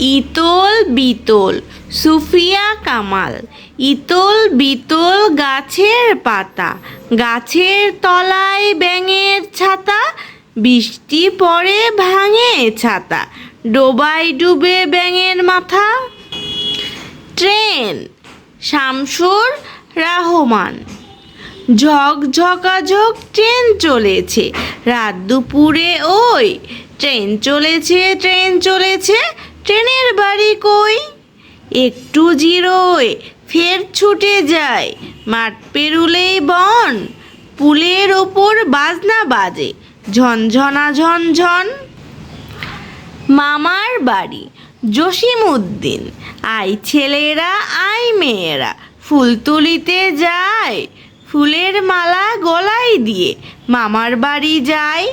ইতল বিতল, সুফিয়া কামাল। ইতল বিতল গাছের পাতা, গাছের তলায় ব্যাঙের ছাতা, বৃষ্টি পড়ে ভাঙে ছাতা, ডোবায় ডুবে ব্যাঙের মাথা। ট্রেন, শামসুর রহমান। ঝক ঝকাঝক ট্রেন চলেছে, রাত দুপুরে ওই, ট্রেন চলেছে ট্রেন চলেছে ট্রেনের বাড়ি কই? একটু জিরোয়, ফের ছুটে যায়। মাঠ পেরুলেই বন, পুলের ওপর বাজনা বাজে। ঝনঝনা ঝনঝন। মামার বাড়ি জসিম উদ্দিন আই ছেলেরা, আই মেয়েরা, ফুল তুলিতে যায়। ফুলের মালা গলায় দিয়ে মামার বাড়ি যায়।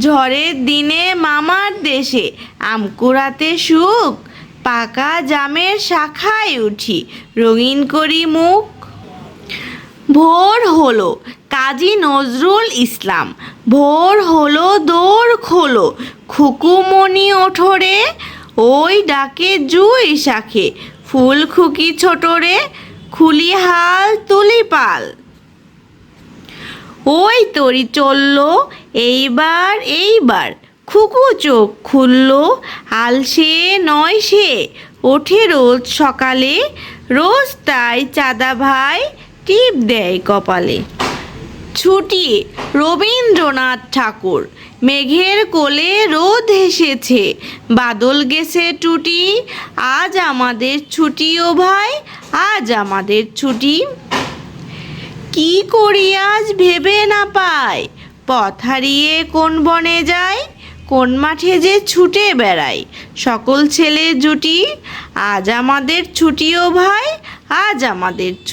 ঝড়ের দিনে মামার দেশে আম কুড়াতে সুখ, পাকা জামের শাখায় উঠি, রঙিন করি মুখ। ভোর হলো, কাজী নজরুল ইসলাম, ভোর হলো দৌড় খোলো, খুকুমণি ওঠরে, ওই ডাকে জুই শাখে ফুল খুকি ছোটরে, খুলি হাল তুলি পাল। ওই তরি চলল, এইবার এইবার। খুকু চোখ খুলল, আলসে নয় সে। ওঠে রোজ সকালে, রোজ তাই চাঁদা ভাই টিপ দেয় কপালে। ছুটি, রবীন্দ্রনাথ ঠাকুর। মেঘের কোলে রোদ হেসেছে বাদল গেছে টুটি। আজ আমাদের ছুটি ও ভাই, আজ আমাদের ছুটি। কি করি আজ ভেবে না পায় পথ হারিয়ে কোন বনে যায় কোন মাঠে যে ছুটে বেড়াই? সকল ছেলে জুটি, আজ আমাদের ছুটিও ভাই, আজ আমাদের ছুটি।